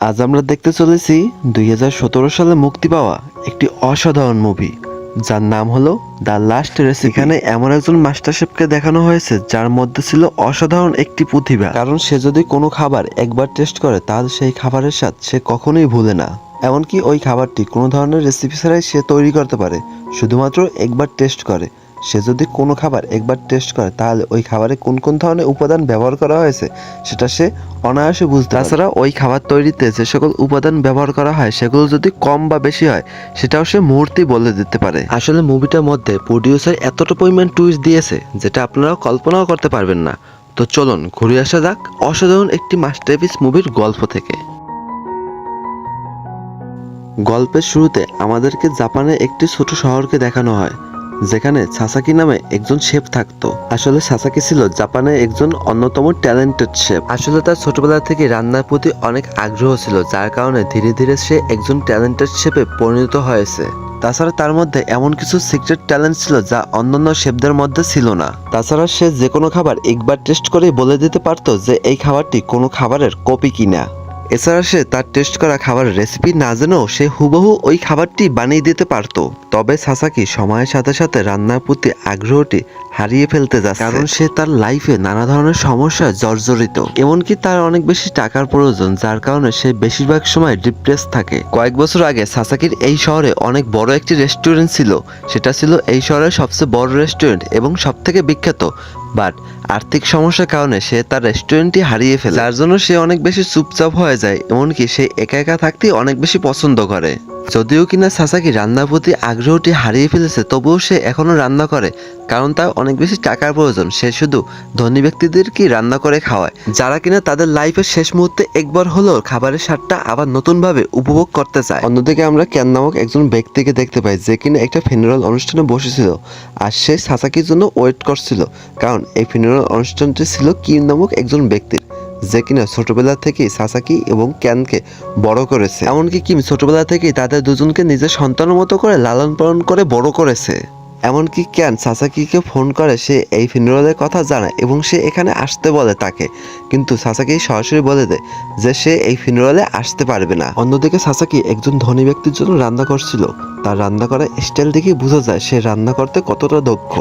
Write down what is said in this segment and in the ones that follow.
আজ আমরা দেখতে চলেছি দুই হাজার সতেরো সালে মুক্তি পাওয়া একটি অসাধারণ মুভি যার নাম হলো দ্য লাস্ট রেস এখানে এমন একজন মাস্টার শেফকে দেখানো হয়েছে, যার মধ্যে ছিল অসাধারণ একটি প্রতিভা কারণ সে যদি কোনো খাবার একবার টেস্ট করে, তাহলে সেই খাবারের স্বাদ সে কখনোই ভুলে না। এমনকি ওই খাবারটি কোনো ধরনের রেসিপি ছাড়াই সে তৈরি করতে পারে, শুধুমাত্র একবার টেস্ট করে। সে যদি কোনো খাবার একবার টেস্ট করে, তাহলে ওই খাবারে কোন কোন ধরনের উপাদান ব্যবহার করা হয়েছে, সেটা সে অনায়াসে বুঝতে। তাছাড়া ওই খাবার তৈরিতে যে সকল উপাদান ব্যবহার করা হয়, সেগুলো যদি কম বা বেশি হয়, সেটাও সে মুহূর্তেই বলে দিতে পারে। আসলে মুভিটার মধ্যে প্রডিউসার এতটা পরিমাণ টুইস্ট দিয়েছে, যেটা আপনারা কল্পনাও করতে পারবেন না। তো চলুন, ঘুরে আসা যাক অসাধারণ একটি মাস্টারপিস মুভির গল্প থেকে। গল্পের শুরুতে আমাদেরকে জাপানের একটি ছোট শহরকে দেখানো হয়। যেখানে সাসাকি নামে একজন শেফ থাকতো। আসলে সাসাকি ছিল জাপানের একজন অন্যতম ট্যালেন্টেড শেফ। আসলে তার ছোটবেলা থেকে রান্নার প্রতি অনেক আগ্রহ ছিল, যার কারণে ধীরে ধীরে সে একজন ট্যালেন্টেড শেফে পরিণত হয়েছে। তাছাড়া তার মধ্যে এমন কিছু সিক্রেট ট্যালেন্ট ছিল যা অন্যান্য শেফদের মধ্যে ছিল না। তাছাড়া সে যে কোনো খাবার একবার টেস্ট করেই বলে দিতে পারতো যে এই খাবারটি কোনো খাবারের কপি কিনা। এছাড়া সে তার টেস্ট করা খাবার রেসিপি না জেনেও সে হুবহু ওই খাবারটি বানিয়ে দিতে পারতো। তবে সাসাকি সময়ের সাথে সাথে রান্নার প্রতি আগ্রহটি হারিয়ে ফেলতে যাচ্ছে। কারণ সে তার লাইফে নানা ধরনের সমস্যা জর্জরিত। এমনকি তার অনেক বেশি টাকার প্রয়োজন, যার কারণে সে বেশিরভাগ সময় ডিপ্রেস থাকে। কয়েক বছর আগে সাসাকির এই শহরে অনেক বড় একটি রেস্টুরেন্ট ছিল। সেটা ছিল এই শহরের সবচেয়ে বড় রেস্টুরেন্ট এবং সব থেকে বিখ্যাত বাট আর্থিক সমস্যার কারণে সে তার রেস্টুরেন্টটি হারিয়ে ফেলে। যার জন্য সে অনেক বেশি চুপচাপ হয়ে যায়, এমনকি সে একা একা থাকতেই অনেক বেশি পছন্দ করে। যদিও কিনা সাসাকি রান্নার প্রতি আগ্রহটি হারিয়ে ফেলেছে, তবুও সে এখনও রান্না করে, কারণ তার অনেক বেশি টাকার প্রয়োজন। সে শুধু ধনী ব্যক্তিদেরকে রান্না করে খাওয়ায়, যারা কিনা তাদের লাইফের শেষ মুহূর্তে একবার হলেও খাবারের স্বাদটা আবার নতুনভাবে উপভোগ করতে চায়। অন্যদিকে আমরা ক্যান নামক একজন ব্যক্তিকে দেখতে পাই, যে কিনা একটা ফিনারাল অনুষ্ঠানে বসেছিল, আর সে সাসাকির জন্য ওয়েট করছিল, কারণ এই ফিনারাল অনুষ্ঠানটি ছিল কিম নামক একজন ব্যক্তির, যে কিনা ছোটবেলা থেকেই সাসাকি এবং ক্যানকে বড় করেছে। এমনকি কিম ছোটবেলা থেকেই তাদের দুজনকে নিজের সন্তানের মতো করে লালন পালন করে বড় করেছে। এমনকি ক্যান সাসাকিকে ফোন করে সে এই ফিনারেলের কথা জানায় এবং সে এখানে আসতে বলে তাকে। কিন্তু সাসাকি সরাসরি বলে দেয় যে সে এই ফিনারেলে আসতে পারবে না। অন্যদিকে সাসাকি একজন ধনী ব্যক্তির জন্য রান্না করছিল। তার রান্না করার স্টাইল দেখেই বোঝা যায় সে রান্না করতে কতটা দক্ষ।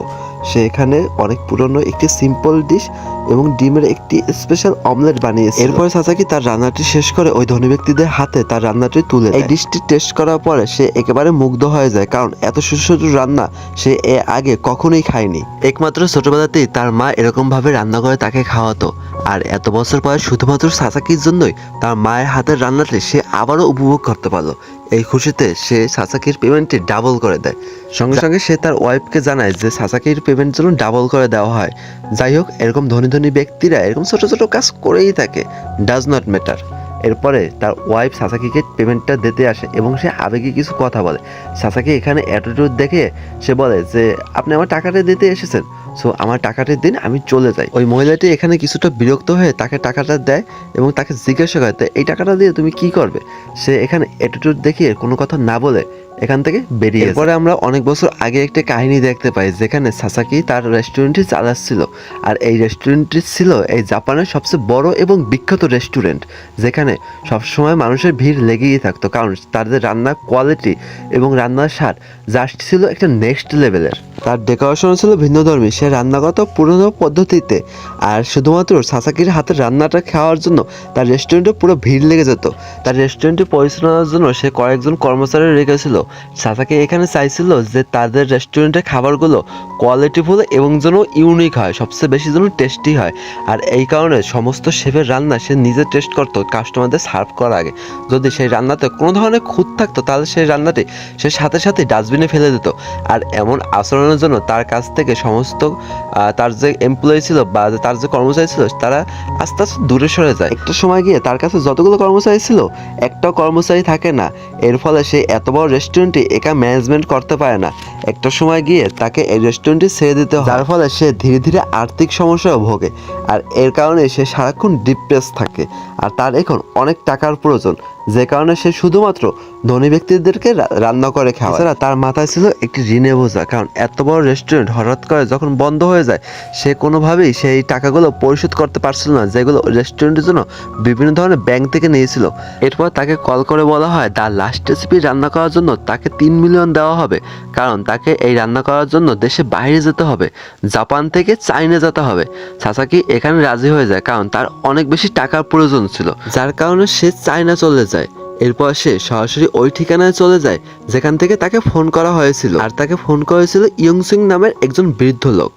সে এখানে অনেক পুরনো একটি সিম্পল ডিশ এবং ডিমের একটি স্পেশাল অমলেট বানিয়েছে এরপরে সাসাকি তার রান্নাটি শেষ করে ওই ধনী ব্যক্তিদের হাতে তার রান্নাটি তুলে এই ডিশটি টেস্ট করার পরে সে একেবারে মুগ্ধ হয়ে যায় কারণ এত সুস্বাদু রান্না সে এ আগে কখনোই খায়নি। একমাত্র ছোটবেলাতেই তার মা এরকম ভাবে রান্না করে তাকে খাওয়াতো। আর এত বছর পরে শুধুমাত্র সাসাকির জন্যই তার মায়ের হাতের রান্নাটি সে আবারও উপভোগ করতে পারল। এই খুশিতে সে সাসাকির পেমেন্টটি ডাবল করে দেয়। সঙ্গে সঙ্গে সে তার ওয়াইফকে জানায় যে সাসাকির পেমেন্ট যেন ডাবল করে দেওয়া হয়। যাই হোক, এরকম ধনী ধনী ব্যক্তিরা এরকম ছোট ছোট কাজ করেই থাকে। ডাজ নট ম্যাটার এরপরে তার ওয়াইফ সাসাকিকে পেমেন্টটা দিতে আসে এবং সে আবেগে কিছু কথা বলে। সাসাকি এখানে অ্যাটিটিউড দেখে সে বলে যে, আপনি আমার টাকাটা দিতে এসেছেন। সো আমার টাকাটা দিন, আমি চলে যাই। ওই মহিলাটি এখানে কিছুটা বিরক্ত হয়ে তাকে টাকাটা দেয় এবং তাকে জিজ্ঞাসা করে, "তা এই টাকাটা দিয়ে তুমি কি করবে? সে এখানে অ্যাটিটিউড দেখিয়ে কোনো কথা না বলে এখান থেকে বেরিয়ে পরে আমরা অনেক বছর আগে একটা কাহিনী দেখতে পাই যেখানে সাসাকি তার রেস্টুরেন্টটি চালাচ্ছিল আর এই রেস্টুরেন্টটি ছিল এই জাপানের সবচেয়ে বড় এবং বিখ্যাত রেস্টুরেন্ট যেখানে সবসময় মানুষের ভিড় লেগেই থাকতো। কারণ তাদের রান্নার কোয়ালিটি এবং রান্নার স্বাদ জাস্ট ছিল একটা নেক্সট লেভেলের তার ডেকোরেশন ছিল ভিন্ন ধর্মী। সে রান্না করতো পুরনো পদ্ধতিতে। আর শুধুমাত্র সাসাকির হাতের রান্নাটা খাওয়ার জন্য তার রেস্টুরেন্টে পুরো ভিড় লেগে যেত। তার রেস্টুরেন্টে পরিচালনার জন্য সে কয়েকজন কর্মচারী রেখেছিল। সাসাকি এখানে চাইছিল যে তাদের রেস্টুরেন্টের খাবারগুলো কোয়ালিটিফুল এবং যেন ইউনিক হয়, সবচেয়ে বেশি যেন টেস্টি হয়। আর এই কারণে সমস্ত শেফের রান্না সে নিজে টেস্ট করতো কাস্টমারদের সার্ভ করার আগে। যদি সেই রান্নাতে কোনো ধরনের খুঁত থাকতো, তাহলে সেই রান্নাটি সে সাথে সাথে ডাস্টবিনে ফেলে দিত। আর এমন আচরণের জন্য তার কাছ থেকে সমস্ত তার যে এমপ্লয়ি ছিল বা তার যে কর্মচারী ছিল, তারা আস্তে আস্তে দূরে সরে যায়। একটা সময় গিয়ে তার কাছে যতগুলো কর্মচারী ছিল, একটাও কর্মচারী থাকে না। এর ফলে সে এত বড় রেস্টুরেন্ট রেস্টুরেন্টটি একা ম্যানেজমেন্ট করতে পারে না। একটা সময় গিয়ে তাকে এই রেস্টুরেন্টটি ছেড়ে দিতে হয়। যার ফলে সে ধীরে ধীরে আর্থিক সমস্যাও ভোগে। আর এর কারণে সে সারাক্ষণ ডিপ্রেস থাকে। আর তার এখন অনেক টাকার প্রয়োজন। যে কারণে সে শুধুমাত্র ধনী ব্যক্তিদেরকে রান্না করে খাওয়া এছাড়া তার মাথায় ছিল একটি ঋণে বোঝা, কারণ এত বড় রেস্টুরেন্ট হঠাৎ করে যখন বন্ধ হয়ে যায়, সে কোনোভাবেই সেই টাকাগুলো পরিশোধ করতে পারছিল না, যেগুলো রেস্টুরেন্টের জন্য বিভিন্ন ধরনের ব্যাংক থেকে নিয়েছিল। এরপর তাকে কল করে বলা হয়, তার লাস্ট রেসিপি রান্না করার জন্য তাকে তিন মিলিয়ন দেওয়া হবে, কারণ তাকে এই রান্না করার জন্য দেশে বাইরে যেতে হবে, জাপান থেকে চাইনা যেতে হবে। সাসাকি এখানে রাজি হয়ে যায়, কারণ তার অনেক বেশি টাকার প্রয়োজন ছিল, যার কারণে সে চায়না চলে যায়। এরপর সে সরাসরি ওই ঠিকানায় চলে যায়, যেখান থেকে তাকে ফোন করা হয়েছিল। আর তাকে ফোন করেছিল ইয়ংসিং নামের একজন বৃদ্ধ লোক।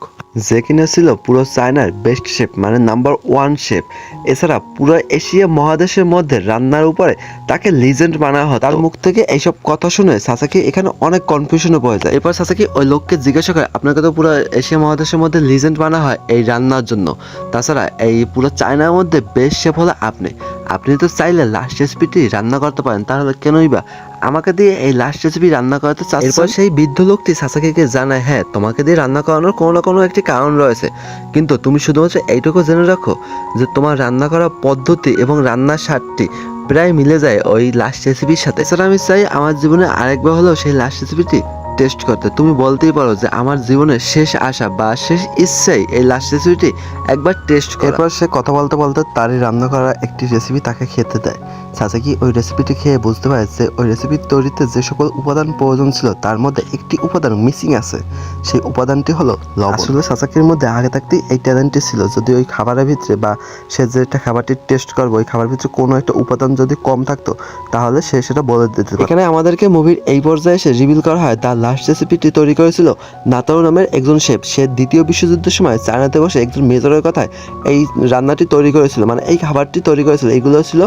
যে কিনা ছিল পুরো চায়নার বেস্ট শেফ মানে নাম্বার ওয়ান শেফ। এছাড়া পুরো এশিয়া মহাদেশের মধ্যে রান্নার উপরে তাকে লিজেন্ড বানা হয় তার মুখ থেকে এইসব কথা শুনে সাসাকি এখানে অনেক কনফিউশনে পড়ে যায়। এরপর সাসাকি ওই লোককে জিজ্ঞাসা করে, আপনাকে তো পুরো এশিয়া মহাদেশের মধ্যে লিজেন্ড বানা হয় এই রান্নার জন্য। তাছাড়া এই পুরো চায়নার মধ্যে বেস্ট শেফ হলো আপনি। আপনি তো চাইলে লাস্ট রেসিপিটি রান্না করতে পারেন, তাহলে কেনই বা আমাকে দিয়ে এই লাস্ট রেসিপি রান্না করাতে এরপর সেই বৃদ্ধ লোকটি সাসাকিকে জানায় হ্যাঁ তোমাকে দিয়ে রান্না করানোর কোনো না কোনো একটি কারণ রয়েছে। কিন্তু তুমি শুধুমাত্র এইটুকু জেনে রাখো যে তোমার রান্না করার পদ্ধতি এবং রান্নার স্বাদটি প্রায় মিলে যায় ওই লাস্ট রেসিপির সাথে। এছাড়া আমি চাই আমার জীবনে আরেকবার হলেও সেই লাস্ট রেসিপিটি টেস্ট করতে। তুমি বলতেই পারো যে আমার জীবনের শেষ আশা বা শেষ ইচ্ছাই এই লাস্ট রেসিপিটি একবার টেস্ট এরপর সে কথা বলতে বলতে তারই রান্না করা একটি রেসিপি তাকে খেতে দেয়। সাসাকি ওই রেসিপিটি খেয়ে বুঝতে পারে যে ওই রেসিপি তৈরিতে যে সকল উপাদান প্রয়োজন ছিল তার মধ্যে একটি উপাদান মিসিং আছে। সেই উপাদানটি হলো লবণ। আসলে সাসাকির মধ্যে আগে থাকতেই এই ট্যালেন্টটি ছিল। যদি ওই খাবারের ভিতরে বা সে যেটা খাবারটি টেস্ট করবে ওই খাবারের ভিতরে কোনো একটা উপাদান যদি কম থাকতো তাহলে সে সেটা বলে দিতে এখানে আমাদেরকে মুভির এই পর্যায়ে এসে রিভিল করা হয় তার লাস্ট রেসিপিটি তৈরি করেছিল নাতারো নামের একজন শেফ। সে দ্বিতীয় বিশ্বযুদ্ধের সময় চায়নাতে বসে একজন মেজরের কথায় এই রান্নাটি তৈরি করেছিল। মানে এই খাবারটি তৈরি করেছিল। এগুলো ছিল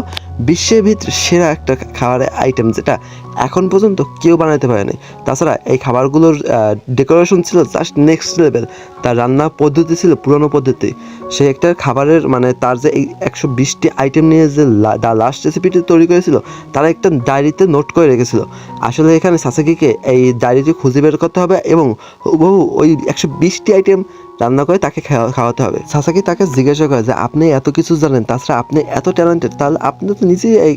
বিশ্বের ভিতরে সেরা একটা খাবারের আইটেম যেটা এখন পর্যন্ত কেউ বানাতে পারেনি। তাছাড়া এই খাবারগুলোর ডেকোরেশন ছিল জাস্ট নেক্সট লেভেল তার রান্না পদ্ধতি ছিল পুরনো পদ্ধতি। সে একটা খাবারের মানে তার যে এই একশো বিশটি আইটেম নিয়ে যে দ্য লাস্ট রেসিপিটি তৈরি করেছিল, তারা একটা ডায়েরিতে নোট করে রেখেছিল। আসলে এখানে সাসাকিকে এই ডায়েরিটি খুঁজে বের করতে হবে এবং হুবহু ওই একশো বিশটি আইটেম রান্না করে তাকে খাওয়াতে হবে। সাসাকি তাকে জিজ্ঞাসা করে যে, আপনি এত কিছু জানেন, তাছাড়া আপনি এত ট্যালেন্টেড তাহলে আপনি তো নিজেই এই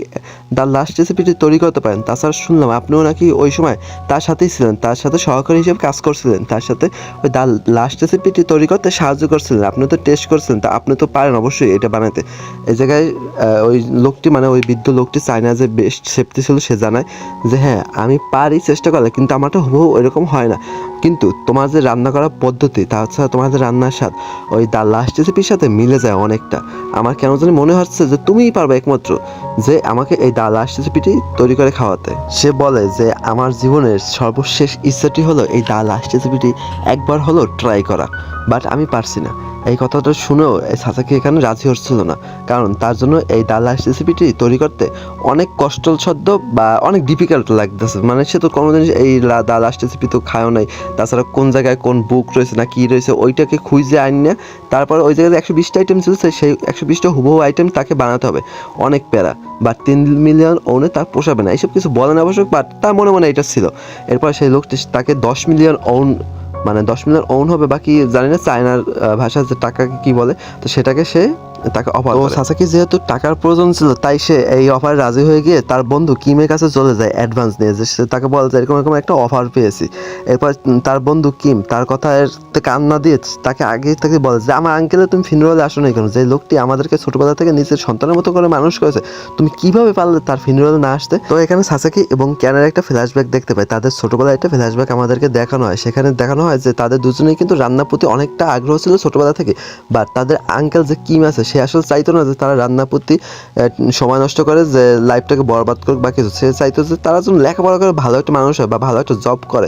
দ্য লাস্ট রেসিপিটি তৈরি করতে পারেন। তাছাড়া শুনলাম আপনিও নাকি ওই সময় তার সাথেই ছিলেন, তার সাথে সহকারী হিসেবে কাজ করছিলেন, তার সাথে ওই দ্য লাস্ট রেসিপিটি তৈরি করতে সাহায্য করছিলেন, আপনি তো টেস্ট করছিলেন, তা আপনি তো পারেন অবশ্যই এটা বানাতে। এই জায়গায় ওই লোকটি মানে ওই বৃদ্ধ লোকটি চায়না যে বেস্ট সেফটি ছিল, সে জানায় যে হ্যাঁ আমি পারি চেষ্টা করলে, কিন্তু আমারটা হুবহু এরকম হয় না। কিন্তু তোমার যে রান্না করার পদ্ধতি, তাছাড়া তোমার যে রান্নার স্বাদ, ওই দা লাস্ট রেসিপির সাথে মিলে যায় অনেকটা। আমার কেন জানি মনে হচ্ছে যে তুমিই পারবে একমাত্র যে আমাকে এই দা লাস্ট রেসিপিটি তৈরি করে খাওয়াতে। সে বলে যে আমার জীবনের সর্বশেষ ইচ্ছাটি হলো এই দা লাস্ট রেসিপিটি একবার হলো ট্রাই করা বাট আমি পারছি না। এই কথাটা শুনেও এই সাসাকি এখানে রাজি হচ্ছিল না। কারণ তার জন্য এই দা লাস্ট রেসিপিটি তৈরি করতে অনেক কষ্টসাধ্য বা অনেক ডিফিকাল্ট লাগতেছে। মানে সে তো কোনোদিন এই লা- দা লাস্ট রেসিপি তো খায়ও নাই। তাছাড়া কোন জায়গায় কোন বুক রয়েছে না কি রয়েছে, ওইটাকে খুঁজে আইন না। তারপর ওই জায়গায় একশো বিশটা আইটেম ছিল সেই একশো বিশটা হুবহু আইটেম তাকে বানাতে হবে। অনেক প্যারা। বা তিন মিলিয়ন ওনে তার পোষাবে না। এইসব কিছু বলেন আবশ্যক বাট তার মনে মনে এটা ছিল। এরপর সেই লোকটি তাকে দশ মিলিয়ন ওন মানে দশ মিলিয়ন অন হবে, বাকি জানি না চায়নার ভাষা যে টাকাকে কি বলে, তো সেটাকে সে তাকে অফার ও সাসাকি যেহেতু টাকার প্রয়োজন ছিল তাই সে এই অফারে রাজি হয়ে গিয়ে তার বন্ধু কিমের কাছে চলে যায় অ্যাডভান্স নিয়ে যে সে তাকে বলে যে এরকম এরকম একটা অফার পেয়েছি। এরপর তার বন্ধু কিম তার কথার কান না দিয়ে তাকে আগে থেকে বলে যে আমার আঙ্কেলে তুমি ফিনরোলে আসো না কেন? যে লোকটি আমাদেরকে ছোটবেলা থেকে নিজের সন্তানের মতো করে মানুষ করেছে তুমি কীভাবে পারলে তার ফিনরোলে না আসতে? তো এখানে সাসাকি এবং ক্যানের একটা ফ্ল্যাশব্যাক দেখতে পাই তাদের ছোটবেলায় একটা ফ্ল্যাশব্যাক আমাদেরকে দেখানো হয়। সেখানে দেখানো হয় যে তাদের দুজনেই কিন্তু রান্নার প্রতি অনেকটা আগ্রহ ছিল ছোটবেলা থেকে বাট তাদের আঙ্কেল যে কিম আছে সে আসলে চাইতো না যে তারা রান্নার প্রতি সময় নষ্ট করে, যে লাইফটাকে বরবাদ করুক বা কিছু। সে চাইতো যে তারা যেন লেখাপড়া করে, ভালো একটা মানুষ হয় বা ভালো একটা জব করে।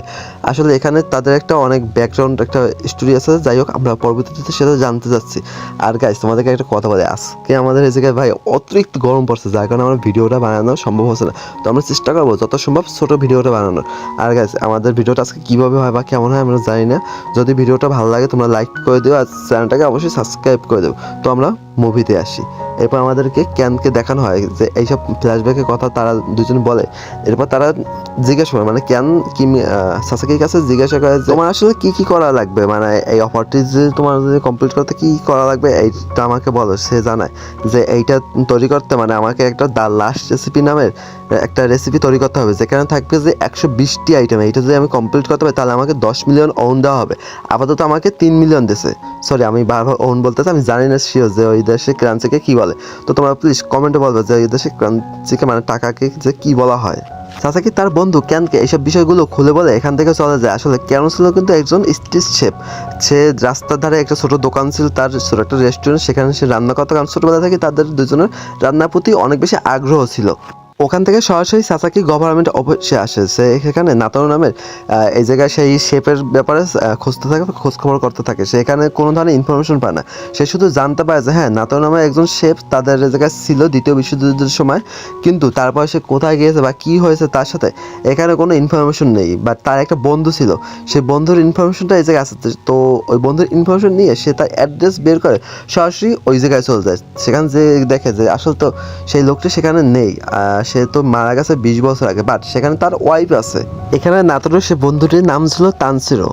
আসলে এখানে তাদের একটা অনেক ব্যাকগ্রাউন্ড একটা স্টোরি আছে। যাই হোক, আমরা পরবর্তীতে সেটা জানতে যাচ্ছি। আর গাইজ তোমাদেরকে একটা কথা বলে। আজকে আমাদের এই জায়গায় ভাই অতিরিক্ত গরম পড়ছে, যার কারণে আমার ভিডিওটা বানানো সম্ভব হচ্ছে না। তো আমরা চেষ্টা করব যত সম্ভব ছোট ভিডিওটা বানানোর। আর গাইজ আমাদের ভিডিওটা আজকে কীভাবে হয় বা কেমন হয় আমরা জানি না। যদি ভিডিওটা ভালো লাগে তোমরা লাইক করে দিও, আর চ্যানেলটাকে অবশ্যই সাবস্ক্রাইব করে দেবো তো আমরা মুভিতে আসি। এরপর আমাদেরকে ক্যানকে দেখানো হয় যে এইসব ফ্ল্যাশব্যাকের কথা তারা দুজন বলে। এরপর তারা জিজ্ঞাসা করে মানে ক্যান কি সাসাকির কাছে জিজ্ঞাসা করে তোমার আসলে কি কি করা লাগবে? মানে এই অফারটি যে তোমার যদি কমপ্লিট করতে কি কি করা লাগবে, এইটা আমাকে বলো। সে জানায় যে, এইটা তৈরি করতে মানে আমাকে একটা দা লাস্ট রেসিপি নামের একটা রেসিপি তৈরি করতে হবে। যেখানে থাকবে যে একশো বিশটি আইটেম এইটা যদি আমি কমপ্লিট করতে পারি, তাহলে আমাকে দশ মিলিয়ন ওন দেওয়া হবে। আপাতত আমাকে তিন মিলিয়ন দিছে সরি আমি বারবার ওন বলতেছি, আমি জানি না শিওর যে ওই দেশে কারেন্সিকে কি বলে? তো তোমরা প্লিজ কমেন্টে বলবে যে বিদেশি দেশে ক্রান্সিকে মানে টাকাকে যে কি বলা হয়। সাসাকি তার বন্ধু ক্যানকে এইসব বিষয়গুলো খুলে বলে? এখান থেকে চলে যায়। আসলে ক্যান ছিল কিন্তু একজন স্ট্রিট শেফ সে রাস্তার ধারে একটা ছোট দোকান ছিল, তার ছোট একটা রেস্টুরেন্ট সেখানে সে রান্না করতো। কারণ ছোটবেলা থেকে তাদের দুজনের রান্নার প্রতি অনেক বেশি আগ্রহ ছিল। ওখান থেকে সরাসরি সাসাকি গভর্নমেন্ট অফিসে আসে। সে সেখানে নাতর নামের এই জায়গায় সেই শেপের ব্যাপারে খুঁজতে থাকে, খোঁজখবর করতে থাকে। সেখানে কোনো ধরনের ইনফরমেশন পায় না। সে শুধু জানতে পারে যে হ্যাঁ নাতর নামের একজন শেফ তাদের জায়গায় ছিল দ্বিতীয় বিশ্বযুদ্ধের সময়, কিন্তু তারপর সে কোথায় গিয়েছে বা কি হয়েছে তার সাথে এখানে কোনো ইনফরমেশন নেই। বা তার একটা বন্ধু ছিল। সেই বন্ধুর ইনফরমেশনটা এই জায়গায় আছে তো ওই বন্ধুর ইনফরমেশন নিয়ে সে তার অ্যাড্রেস বের করে সরাসরি ওই জায়গায় চলে যায়। সেখানে যে দেখে যে আসলে তো সেই লোকটি সেখানে নেই। সে তো মারা গেছে বিশ বছর আগে বাট সেখানে তার ওয়াইফ আছে। এখানে নাটোরের সে বন্ধুটির নাম ছিল তানসিরো।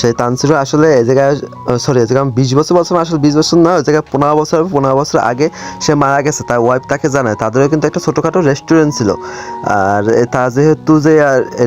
সেই তানসিরো আসলে এই জায়গায় সরি এই জায়গায় বিশ বছর বছর আসলে বিশ বছর না ওই জায়গায় পনেরো বছর পনেরো বছর আগে সে মারা গেছে। তার ওয়াইফ তাকে জানায় তাদেরও কিন্তু একটা ছোটোখাটো রেস্টুরেন্ট ছিল। আর তা যেহেতু যে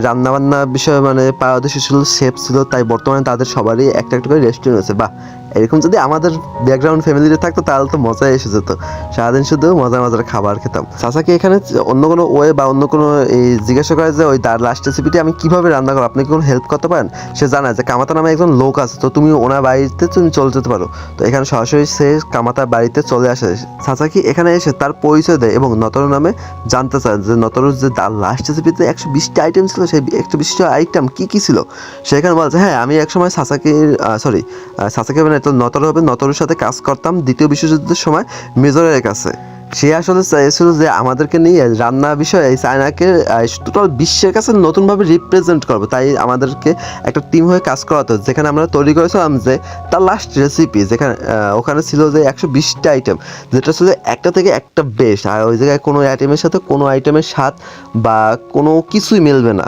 রান্না বান্না বিষয়ে মানে পারদর্শী ছিল শেফ ছিল, তাই বর্তমানে তাদের সবারই একটা একটা করে রেস্টুরেন্ট আছে। বাহ এরকম যদি আমাদের ব্যাকগ্রাউন্ড ফ্যামিলিতে থাকতো, তাহলে তো মজাই এসে যেত। সারাদিন শুধু মজার মজার খাবার খেতাম। চাচাকে এখানে অন্য কোনো ওয়ে বা অন্য কোনো এই জিজ্ঞাসা করে যে, ওই তার লাস্ট রেসিপিটি আমি কীভাবে রান্না করব? আপনি কি কোনো হেল্প করতে পারেন? সে জানায় যে, কামাতা নামে একজন লোক আছে, তো তুমি ওনার বাড়িতে তুমি চলে যেতে পারো। তো এখানে সরাসরি সে কামাতার বাড়িতে চলে আসে। চাচাকি এখানে এসে তার পরিচয় দেয় এবং নতর নামে জানতে চায় যে, নতরুর যে তার লাস্ট রেসিপিতে একশো বিশটা আইটেম ছিল, সেই একশো বিশটা আইটেম কী কী ছিল? সেখানে বলছে হ্যাঁ আমি একসময় সাসাকির সরি সাসাকি মানে তো নতর হবে নতরের সাথে কাজ করতাম। দ্বিতীয় বিশ্বযুদ্ধের সময় মেজরের কাছে। সে আসলে চাইছিল যে আমাদেরকে নিয়ে রান্না বিষয়ে এই চায়নাকে টোটাল বিশ্বের কাছে নতুনভাবে রিপ্রেজেন্ট করবে। তাই আমাদেরকে একটা টিম হয়ে কাজ করাতে যেখানে আমরা তৈরি করেছিলাম যে তার লাস্ট রেসিপি যেখানে ওখানে ছিল যে একশো বিশটা আইটেম যেটা ছিল একটা থেকে একটা বেস্ট আর ওই জায়গায় কোনো আইটেমের সাথে কোনো আইটেমের স্বাদ বা কোনো কিছুই মিলবে না।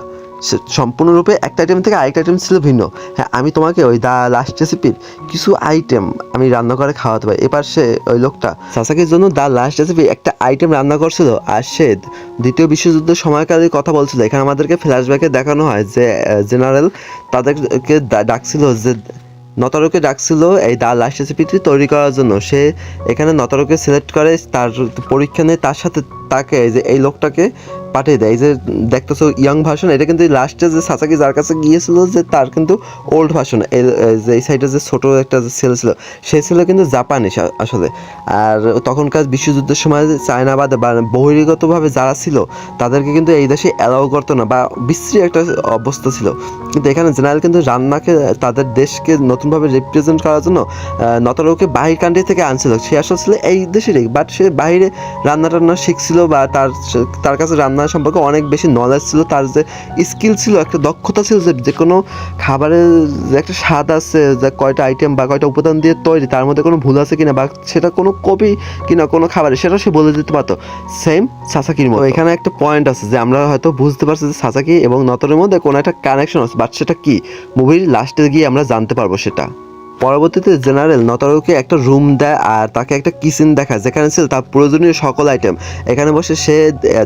সম্পূর্ণরূপে একটা আইটেম থেকে আরেকটা আইটেম ছিল ভিন্ন। হ্যাঁ আমি তোমাকে ওই দা লাস্ট রেসিপির কিছু আইটেম আমি রান্না করে খাওয়াতে পারি। এবার সে ওই লোকটা সাসাকির জন্য দা লাস্ট রেসিপি একটা আইটেম রান্না করছিল আর সে দ্বিতীয় বিশ্বযুদ্ধের সময়কালে কথা বলছিল। এখানে আমাদেরকে ফ্ল্যাশব্যাকে দেখানো হয় যে জেনারেল তাদেরকে ডাকছিল যে, নতরকে ডাকছিল এই দা লাস্ট রেসিপিটি তৈরি করার জন্য। সে এখানে নতরকে সিলেক্ট করে, তার পরীক্ষা নেয় তার সাথে তাকে যে, এই লোকটাকে পাঠিয়ে দেয়। যে দেখতেছো ইয়াং ভার্সন এটা কিন্তু লাস্টে যে সাসাকি যার কাছে গিয়েছিল যে তার কিন্তু ওল্ড ভার্সন যে এই সাইডে যে ছোট একটা যে ছেলে ছিল, সে ছিল কিন্তু জাপানিস আ- আসলে। আর তখনকার বিশ্বযুদ্ধের সময় চায়না বাদে বা বহিরাগতভাবে যারা ছিল, তাদেরকে কিন্তু এই দেশে অ্যালাউ করতো না বা বিশ্রী একটা অবস্থা ছিল। কিন্তু এখানে জেনারেল কিন্তু রান্নাকে তাদের দেশকে নতুনভাবে রিপ্রেজেন্ট করার জন্য নতরকে বাহির কান্ট্রি থেকে আনছিল। সে আসলে ছিল এই দেশেরই বাট সে বাইরে রান্না টান্না শিখছিল বা তার তার কাছে রান্না সম্পর্কে অনেক বেশি নলেজ ছিল, তার যে স্কিল ছিল, একটা দক্ষতা ছিল যে যে কোনো খাবারের যে একটা স্বাদ আছে, যে কয়টা আইটেম বা কয়টা উপাদান দিয়ে তৈরি, তার মধ্যে কোনো ভুল আছে কিনা বা সেটা কোনো কপি কিনা কোনো খাবারে, সেটা সে বলে দিতে পারতো। সেম সাসাকির মতো। এখানে একটা পয়েন্ট আছে যে আমরা হয়তো বুঝতে পারছি যে সাসাকি এবং নতরের মধ্যে কোনো একটা কানেকশন আছে বাট সেটা কি? মুভির লাস্টে গিয়ে আমরা জানতে পারব সেটা। পরবর্তীতে জেনারেল নতরকে একটা রুম দেয় আর তাকে একটা কিচেন দেখায়, যেখানে ছিল তার প্রয়োজনীয় সকল আইটেম। এখানে বসে সে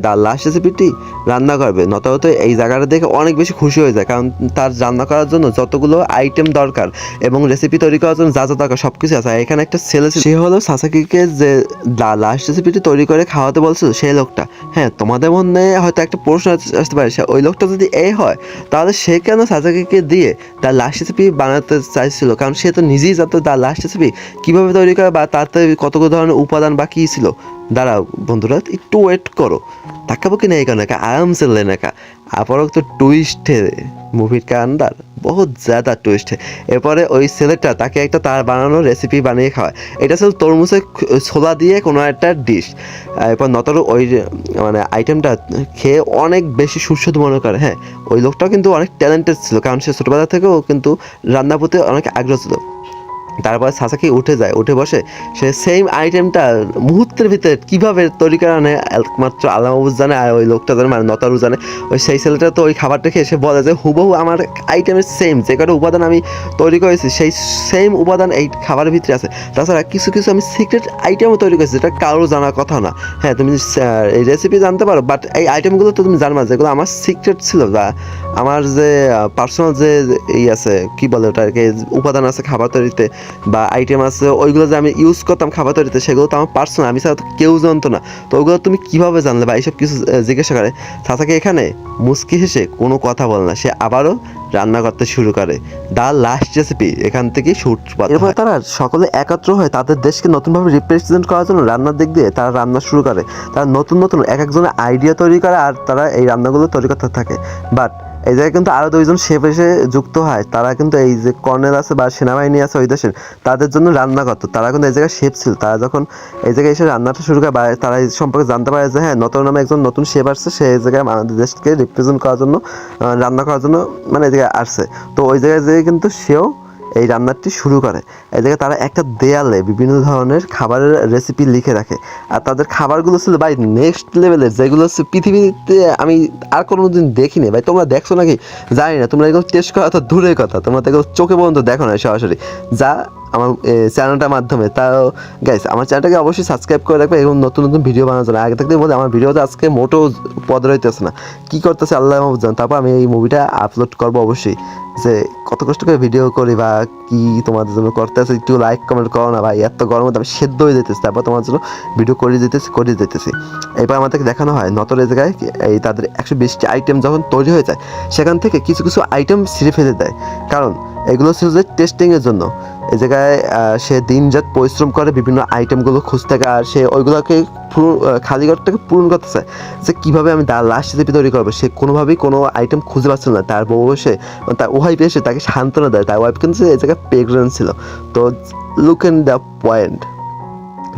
তার লাস্ট রেসিপিটি রান্না করবে। নতর তো এই জায়গাটা দেখে অনেক বেশি খুশি হয়ে যায়, কারণ তার রান্না করার জন্য যতগুলো আইটেম দরকার এবং রেসিপি তৈরি করার জন্য যা যা দরকার সব কিছু আছে এখানে একটা ছেলে সে হলো সাসাকিকে যে দা লাস্ট রেসিপিটি তৈরি করে খাওয়াতে বলছিল, সেই লোকটা। হ্যাঁ তোমাদের মনে হয়তো একটা প্রশ্ন আসতে পারে ওই লোকটা যদি এ হয়, তাহলে সে কেন সাসাকিকে দিয়ে তার লাস্ট রেসিপি বানাতে চাইছিল? কারণ সে তো নিজেই জানতো তার লাস্ট ছবি কীভাবে তৈরি করে বা তাতে কত ধরনের উপাদান বা ছিল। দাঁড়াও বন্ধুরা, একটু ওয়েট করো। তাকাবো কি না এই কারণে আরামসে লেনাকা উপরোक्त টুইস্ট মুভির কান্দার বহুত জ্যাদা টুইস্ট এরপরে ওই ছেলেটা তাকে একটা তার বানানো রেসিপি বানিয়ে খাওয়ায়। এটা ছিল তরমুজে ছোলা দিয়ে কোনো একটা ডিশ এরপর নতর ওই মানে আইটেমটা খেয়ে অনেক বেশি সুস্বাদু মনে করে হ্যাঁ। ওই লোকটাও কিন্তু অনেক ট্যালেন্টেড ছিল, কারণ সে ছোটোবেলা থেকেও কিন্তু রান্নার প্রতি অনেক আগ্রহ ছিল। তারপর সাসাকি উঠে যায়, উঠে বসে। সে সেম আইটেমটা মুহূর্তের ভিতরে কীভাবে তৈরি করা নেয় একমাত্র আলামাবুজ জানে আর ওই লোকটা জানে মানে নতারু জানে। ওই সেই ছেলেটা তো ওই খাবারটা খেয়ে সে বলে যে, হুবহু আমার আইটেমের সেম যে কটা উপাদান আমি তৈরি করেছি, সেই সেম উপাদান এই খাবারের ভিতরে আছে। তাছাড়া কিছু কিছু আমি সিক্রেট আইটেমও তৈরি করেছি, যেটা কারও জানার কথা না। হ্যাঁ তুমি এই রেসিপি জানতে পারো বাট এই আইটেমগুলো তো তুমি জানবা যেগুলো আমার সিক্রেট ছিল বা আমার যে পার্সোনাল যে এই আছে, কি বলে ওটাকে, উপাদান আছে খাবার তৈরিতে বা আইটেম আছে ওইগুলো যে আমি ইউজ করতাম খাবার তৈরিতে সেগুলো তো আমার পার্সোনাল আমি ছাড়া কেউ জানতো না। তো ওগুলো তুমি কীভাবে জানলে বা এইসব কিছু জিজ্ঞাসা করে। সাসাকে এখানে মুস্কি হেসে কোনো কথা বলে না সে আবারও রান্না করতে শুরু করে। দা লাস্ট রেসিপি এখান থেকে শুট এরপর তারা সকলে একত্র হয়ে তাদের দেশকে নতুনভাবে রিপ্রেজেন্ট করার জন্য রান্নার দিক দিয়ে তারা রান্না শুরু করে। তারা নতুন নতুন এক একজনের আইডিয়া তৈরি করে আর তারা এই রান্নাগুলো তৈরি করতে থাকে। বাট এই জায়গায় কিন্তু আরও দুইজন শেফ এসে যুক্ত হয়। তারা কিন্তু এই যে কর্নেল আছে বা সেনাবাহিনী আছে ওই দেশের, তাদের জন্য রান্না করতো। তারা কিন্তু এই জায়গায় শেফ ছিল। তারা যখন এই জায়গায় এসে রান্নাটা শুরু করে বা তারা এই সম্পর্কে জানতে পারে যে হ্যাঁ নতুন নামে একজন নতুন শেফ আসছে, সে এই জায়গায় আমাদের দেশকে রিপ্রেজেন্ট করার জন্য রান্না করার জন্য মানে এই জায়গায় আসছে। তো ওই জায়গায় যেয়ে কিন্তু সেও এই রান্নাটি শুরু করে। জায়গায় তারা একটা দেয়ালে বিভিন্ন ধরনের খাবারের রেসিপি লিখে রাখে। আর তাদের খাবারগুলো ছিল, ভাই নেক্সট লেভেলের যেগুলো হচ্ছে পৃথিবীতে আমি আর কোনো দিন দেখিনি। ভাই, তোমরা দেখছ নাকি? জানি না, তোমরা এগুলো টেস্ট করা তো দূরের কথা। তোমরা তো এগুলো চোখে পর্যন্ত দেখো না সরাসরি। যা আমার চ্যানেলটার মাধ্যমে। তাও গাইস আমার চ্যানেলটাকে অবশ্যই সাবস্ক্রাইব করে রাখবে এবং নতুন নতুন ভিডিও বানানোর জন্য। আগে থাকতে বলতে আমার ভিডিওতে আজকে মোটো পদ রইতেছে না। কী করতেছে আল্লাহ জান তারপর আমি এই মুভিটা আপলোড করব অবশ্যই। যে কত কষ্ট করে ভিডিও করি বা কি তোমাদের জন্য করতে আছে একটু লাইক কমেন্ট করো না ভাই। এত গরম আমি সেদ্ধ হয়ে যেতেছি। তারপর তোমার জন্য ভিডিও করে যেতেছি করে যেতেছি। এবার আমাদেরকে দেখানো হয় নতরের জায়গায় এই তাদের একশো বিশটি আইটেম যখন তৈরি হয়ে যায়, সেখান থেকে কিছু কিছু আইটেম ছিঁড়ে ফেলে দেয়। কারণ এগুলো ছিল যে টেস্টিংয়ের জন্য। এই জায়গায় সে দিনরাত পরিশ্রম করে বিভিন্ন আইটেমগুলো খুঁজতে থাকে আর সে ওইগুলোকে খালি ঘরটাকে পূরণ করতে চায়। যে কীভাবে আমি তার লাস্ট রেসিপি তৈরি করব? সে কোনোভাবেই কোনো আইটেম খুঁজে পাচ্ছিল না। তার বউ এসে তার ওয়াইফ এসে তাকে সান্ত্বনা দেয়। তার ওয়াইফ কিন্তু এই জায়গায় প্রেগনেন্ট ছিল। তো লুক ইন দ্য পয়েন্ট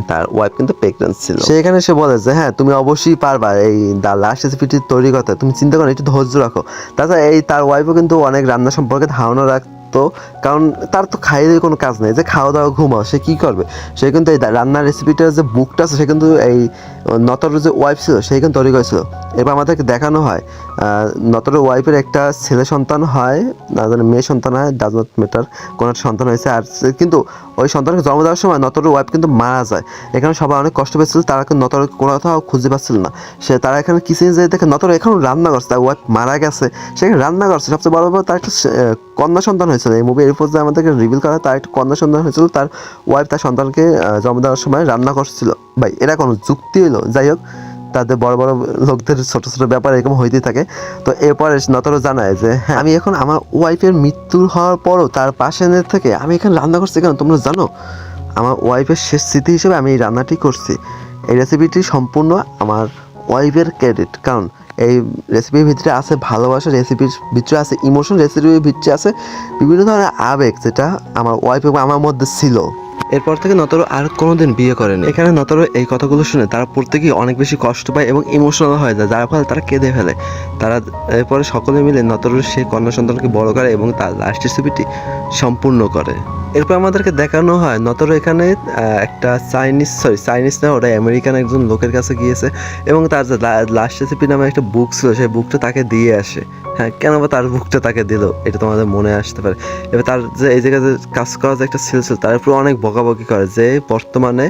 তার ওয়াইফ কিন্তু প্রেগনেন্ট ছিল। সেখানে সে বলে যে হ্যাঁ তুমি অবশ্যই পারবা এই দা লাস্ট রেসিপিটি তৈরি করতে। তুমি চিন্তা করো, একটু ধৈর্য রাখো। তাছাড়া এই তার ওয়াইফও কিন্তু অনেক রান্না সম্পর্কে ধারণা রাখতো কারণ তার তো খাইয়ে দিয়ে কোনো কাজ নেই। যে খাওয়া দাওয়া, ঘুমাও, সে কী করবে? সে কিন্তু এই রান্নার রেসিপিটার যে বুকটা আছে, সে কিন্তু এই নতরের যে ওয়াইফ ছিল সেই কিন্তু তৈরি করেছিল। এবার আমাদেরকে দেখানো হয় নতরের ওয়াইফের একটা ছেলে সন্তান হয়, না জানি মেয়ে সন্তান হয় ডাজ নট ম্যাটার কোনো সন্তান হয়েছে। আর কিন্তু ওই সন্তানকে জন্ম দেওয়ার সময় নতরের ওয়াইফ কিন্তু মারা যায়। এখানে সবাই অনেক কষ্ট পেয়েছিল, তারা কিন্তু নতরের কোনো কোথাও খুঁজে পাচ্ছিল না। সে তারা এখানে কিচেনে যেয়ে দেখে, নতর এখনও রান্না করছে, তার ওয়াইফ মারা গেছে। সেখানে রান্না করছে, সবচেয়ে বড় বড় তার একটা কন্যা সন্তান হয়েছিল। এই মুভি এরপর যে আমাদেরকে রিভিল করা তার একটা কন্যা সন্তান হয়েছিল, তার ওয়াইফ তার সন্তানকে জন্ম দেওয়ার সময় রান্না করছিল। ভাই, এরা কোনো যুক্তি হইল? যাই হোক, তাদের বড় বড় লোকদের, ছোট ছোট ব্যাপার এরকম হইতেই থাকে। তো এরপরে নতরও জানায় যে হ্যাঁ আমি এখন আমার ওয়াইফের মৃত্যু হওয়ার পরও তার পাশে থেকে আমি এখানে রান্না করছি কেন? তোমরা জানো? আমার ওয়াইফের শেষ স্মৃতি হিসেবে আমি এই রান্নাটি করছি। এই রেসিপিটি সম্পূর্ণ আমার ওয়াইফের ক্রেডিট কারণ এই রেসিপির ভিতরে আছে ভালোবাসা রেসিপির ভিতরে আছে ইমোশন রেসিপির ভিতরে আছে বিভিন্ন ধরনের আবেগ যেটা আমার ওয়াইফ এবং আমার মধ্যে ছিল। এরপর থেকে নতর আর কোনোদিন বিয়ে করেনি। এখানে নতর এই কথাগুলো শুনে তারা প্রত্যেকেই অনেক বেশি কষ্ট পায় এবং ইমোশনাল হয়ে যায়, যার ফলে তারা কেঁদে ফেলে। তারা এরপরে সকলে মিলে নতরের সেই কন্যা সন্তানকে বড় করে এবং তার লাস্ট রেসিপিটি সম্পূর্ণ করে। এরপর আমাদেরকে দেখানো হয় নতর এখানে একটা চাইনিজ সরি চাইনিজ না, ওটা আমেরিকান একজন লোকের কাছে গিয়েছে এবং তার যে লাস্ট রেসিপি নামে একটা বুক ছিল, সেই বুকটা তাকে দিয়ে আসে। হ্যাঁ কেন বা তার বুকটা তাকে দিল, এটা তোমাদের মনে আসতে পারে। এবার তার যে, এই জায়গায় কাজ করা যে একটা সিল ছিল, তার উপর অনেক বকাবকি করে যে বর্তমানে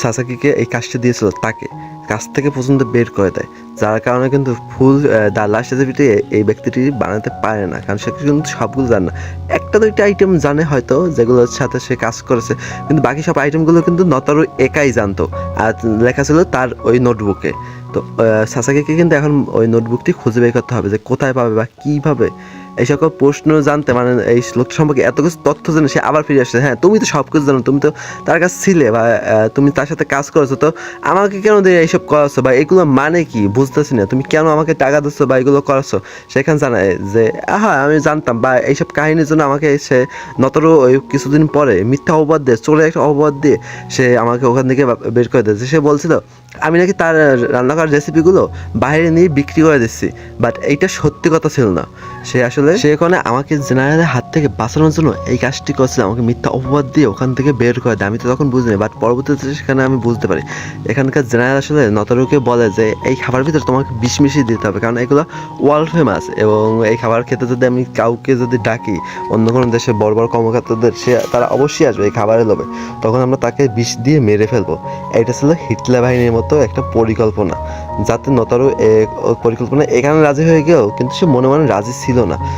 সাসাকিকে এই কাজটা দিয়েছিল, তাকে কাজ থেকে পর্যন্ত বের করে দেয়। যার কারণে কিন্তু ফুল লাস্ট রেসিপিটি এই ব্যক্তিটি বানাতে পারে না। কারণ সে কিন্তু সবগুলো জানে না। একটা দুইটা আইটেম জানে হয়তো, যেগুলোর সাথে সে কাজ করেছে। কিন্তু বাকি সব আইটেমগুলো কিন্তু নতরু একাই জানতো। আর লেখা ছিল তার ওই নোটবুকে তো সাসাকিকে কিন্তু এখন ওই নোটবুকটি খুঁজে বের করতে হবে যে কোথায় পাবে বা কীভাবে এই সকল প্রশ্ন জানতে মানে এই লোকটা সম্পর্কে এত কিছু তথ্য জেনে সে আবার ফিরে আসছে হ্যাঁ তুমি তো সব কিছু জানো, তুমি তো তার কাছে ছিলে বা তুমি তার সাথে কাজ করেছ, তো আমাকে কেন দিয়ে এইসব করাচ্ছো বা এগুলো মানে কি? বুঝতেছি না। তুমি কেন আমাকে টাকা দিচ্ছ বা এগুলো করাচ্ছো সেখানে জানায় যে হ্যাঁ আমি জানতাম বা এইসব কাহিনীর জন্য আমাকে সে নতরও ওই কিছুদিন পরে মিথ্যা অপবাদ দিয়ে চলে একটা অপবাদ দিয়ে সে আমাকে ওখান থেকে বের করে দিয়েছে। সে বলছিল, আমি নাকি তার রান্না করার রেসিপিগুলো বাইরে নিয়ে বিক্রি করে দিচ্ছি বাট এইটা সত্যি কথা ছিল না। সে আসলে সে ওখানে আমাকে জেনারেলের হাত থেকে বাঁচানোর জন্য এই কাজটি করছিল। আমাকে মিথ্যা অপবাদ দিয়ে ওখান থেকে বের করে দেয়। আমি তো তখন বুঝিনি বাট পরবর্তীতে সেখানে আমি বুঝতে পারি। এখানকার জেনারেল আসলে নতরুকে বলে যে, এই খাবার ভিতরে তোমাকে বিষ মিশিয়ে দিতে হবে, কারণ এগুলো ওয়ার্ল্ড ফেমাস এবং এই খাবার খেতে যদি আমি কাউকে যদি ডাকি, অন্য কোনো দেশে বড় বড় কর্মকর্তাদের, সে, তারা অবশ্যই আসবে এই খাবারের লোভে। তখন আমরা তাকে বিষ দিয়ে মেরে ফেলব। এটা ছিল হিটলার বাহিনীর মতো একটা পরিকল্পনা, যাতে নতারু এ- পরিকল্পনা এখানে রাজি হয়ে গেলেও কিন্তু সে মনে মনে রাজি ছিল না।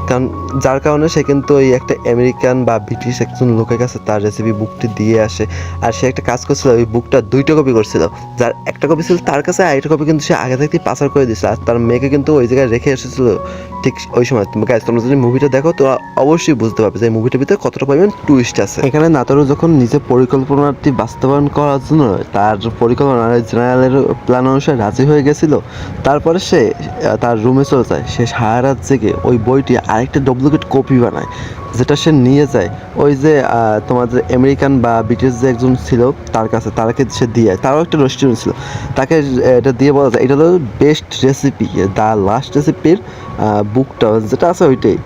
কারণ যার কারণে সে কিন্তু ওই একটা আমেরিকান বা ব্রিটিশ একজন লোকের কাছে তার রেসিপি বুকটি দিয়ে আসে। আর সে একটা কাজ করছিল ওই বুকটা দুইটা কপি করছিল। যার একটা কপি ছিল তার কাছে আর একটা কপি কিন্তু সে আগে থেকেই পাচার করে দিয়েছিল। আর তার মেয়েকে কিন্তু ওই জায়গায় রেখে এসেছিল ঠিক ওই সময়। তুমি guys, তোমরা যদি মুভিটা দেখো তো অবশ্যই বুঝতে পারবে যে মুভিটার ভিতরে কতটা পরিমাণ টুইস্ট আছে। এখানে নাতারু যখন নিজের পরিকল্পনাটি বাস্তবায়ন করার জন্য তার পরিকল্পনা জেনারেলের প্ল্যান অনুসারে রাজি হয়ে গেছিল তারপরে সে তার রুমে চলে যায়। সে সারা রাত জেগে ওই বইটি আরেকটা ডুপ্লিকেট কপি বানায়, যেটা সে নিয়ে যায়। ওই যে তোমার যে আমেরিকান বা ব্রিটিশ যে একজন ছিল, তার কাছে, তারকে সে দিয়ে, তারও একটা রেস্টুরেন্ট ছিল। তাকে এটা দিয়ে বলা যায়, এটা হলো বেস্ট রেসিপি দ্য লাস্ট রেসিপির বুকটা যেটা আছে ওইটাই।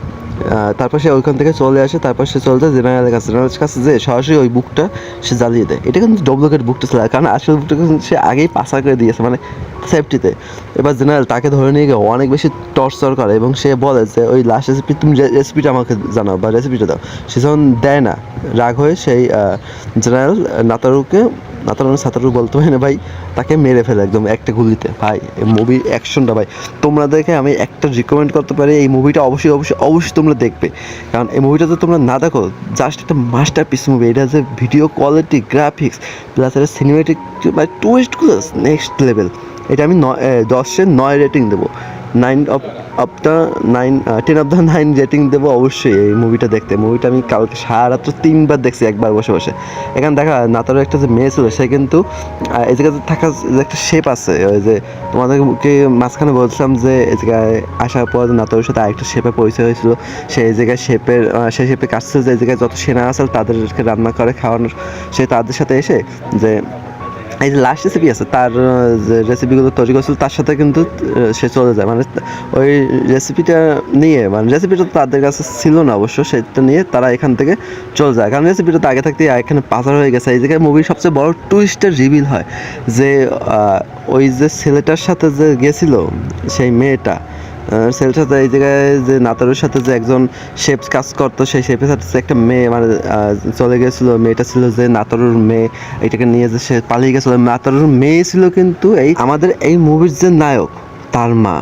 তারপর সে ওইখান থেকে চলে আসে, তারপর সে চলে যায় জেনারেলের কাছে। জেনারেলের কাছে যে সরাসরি ওই বুকটা সে জ্বালিয়ে দেয়। এটা কিন্তু ডব্লকেট বুকটা ছিল। কারণ আসল বুকটা কিন্তু সে আগেই পাসার করে দিয়েছে মানে সেফটিতে এবার জেনারেল তাকে ধরে নিয়ে গিয়ে অনেক বেশি টর্চার করে এবং সে বলে যে, ওই লাস্ট রেসিপি তুমি রেসিপিটা আমাকে জানাও বা রেসিপিটা দাও। সে যখন দেয় না, রাগ হয়ে সেই জেনারেল নাতারুকে নাতারু সাঁতারু বলতে হয় না ভাই, তাকে মেরে ফেলে একদম একটা গুলিতে। ভাই, এই মুভি অ্যাকশনটা ভাই দেখে আমি একটা রিকমেন্ড করতে পারি, এই মুভিটা অবশ্যই অবশ্যই অবশ্যই তোমরা দেখবে। কারণ এই মুভিটা তো তোমরা না দেখো জাস্ট একটা মাস্টার পিস মুভি এটা যে ভিডিও কোয়ালিটি গ্রাফিক্স প্লাস এটা সিনেমেটিক মানে টুইস্টগুলো নেক্সট লেভেল এটা আমি নয় দশের নয় রেটিং দেবো। Nine of of the nine ten of the nine rating দেবো অবশ্যই এই মুভিটা দেখতে। মুভিটা আমি কালকে সারা রাত্র তিনবার দেখছি একবার বসে বসে। এখানে দেখা নাতারও একটা যে মেয়ে ছিল, সে কিন্তু এই জায়গাতে থাকা যে একটা শেপ আছে, ওই যে তোমাদেরকে মাঝখানে বলছিলাম যে এই জায়গায় আসার পর নাতারের সাথে আরেকটা শেপে পরিচয় হয়েছিল। সেই জায়গায় শেপের সেই শেপে কাজ যে এই জায়গায় যত সেনা আছে তাদেরকে রান্না করে খাওয়ানোর সে তাদের সাথে এসে যে এই যে লাস্ট রেসিপি আছে, তার যে রেসিপিগুলো তৈরি করছিল, তার সাথে কিন্তু সে চলে যায়। মানে ওই রেসিপিটা নিয়ে মানে রেসিপিটা তাদের কাছে ছিল না অবশ্য, সেটা নিয়ে তারা এখান থেকে চলে যায়। কারণ রেসিপিটা তো আগে থাকতে এখানে পাচার হয়ে গেছে। এই জায়গায় মুভির সবচেয়ে বড় টুইস্টের রিভিল হয় যে ওই যে ছেলেটার সাথে যে গেছিল, সেই মেয়েটা ছেলেটার সাথে এই জায়গায় যে নাতারুর সাথে যে একজন শেফ কাজ করতো, সেই শেপের সাথে একটা মেয়ে মানে চলে গেছিল, মেয়েটা ছিল যে নাতারুর মেয়ে, এটাকে নিয়ে যে সে পালিয়ে গেছিল। নাতারুর মেয়ে ছিল কিন্তু এই আমাদের এই মুভির যে নায়ক, তার মা।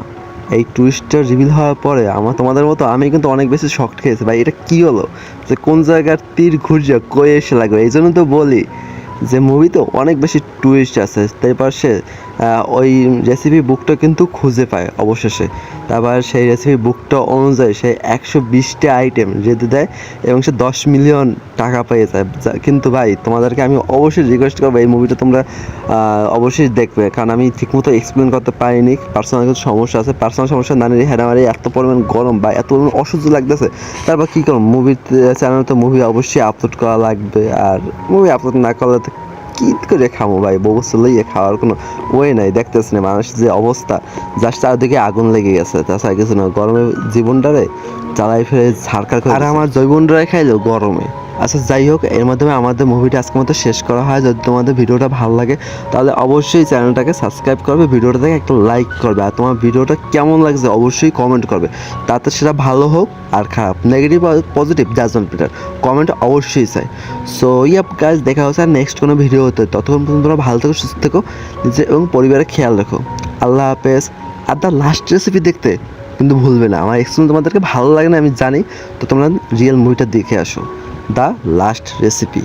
এই টুইস্টটা রিভিল হওয়ার পরে আমার, তোমাদের মতো আমি কিন্তু অনেক বেশি শখ খেয়েছি। ভাই, এটা কী হলো? যে কোন জায়গার তীর ঘুরছে, কই এসে লাগবে এই জন্য তো বলি যে মুভিতে অনেক বেশি টুইস্ট আছে। তারপর সে ওই রেসিপি বুকটা কিন্তু খুঁজে পায় অবশেষে। তারপর সেই রেসিপি বুকটা অনুযায়ী সে একশো বিশটা আইটেম যেতে দেয় এবং সে দশ মিলিয়ন টাকা পেয়ে যায়। কিন্তু ভাই, তোমাদেরকে আমি অবশ্যই রিকোয়েস্ট করব এই মুভিটা তোমরা অবশ্যই দেখবে। কারণ আমি ঠিকমতো এক্সপ্লেন করতে পারিনি পার্সোনাল কিছু সমস্যা আছে। পার্সোনাল সমস্যা না নিয়ে হেডামারি এত পরিমাণ গরম বা এত পরিমাণ অসহ্য লাগতেছে। তারপর কী করব? মুভি চ্যানেলে তো মুভি অবশ্যই আপলোড করা লাগবে। আর মুভি আপলোড না করলে তো কি করে খাব ভাই? ববস্থা লইয়ে খাওয়ার কোনো ওয়ে নাই। দেখতেছি না মানুষের যে অবস্থা জাস্ট চারদিকে আগুন লেগে গেছে। তাছাড়া কিছু না গরমে জীবনটারে চালাই ফেলে ঝাড়কার করে আর আমার জৈবনটারে খাইলো গরমে। আচ্ছা যাই হোক, এর মাধ্যমে আমাদের মুভিটা আজকের মতো শেষ করা হয়। যদি তোমাদের ভিডিওটা ভালো লাগে, তাহলে অবশ্যই চ্যানেলটাকে সাবস্ক্রাইব করবে ভিডিওটাতে একটা লাইক করবে। আর তোমার ভিডিওটা কেমন লাগছে অবশ্যই কমেন্ট করবে। তাতে সেটা ভালো হোক আর খারাপ। নেগেটিভ আর পজিটিভ ডাজন্ট ম্যাটার কমেন্ট অবশ্যই চাই। সো ইয়াপ গাইজ দেখা হচ্ছে আর নেক্সট কোনো ভিডিও হতে। ততক্ষণ পর্যন্ত তোমরা ভালো থেকো, সুস্থ থেকো, নিজে এবং পরিবারের খেয়াল রাখো। আল্লাহ হাফেজ। আর দ্য লাস্ট রেসিপি দেখতে কিন্তু ভুলবে না। আমার এক্সপ্লেন তোমাদেরকে ভালো লাগে না, আমি জানি। তো তোমরা রিয়েল মুভিটা দেখে আসো। The last recipe.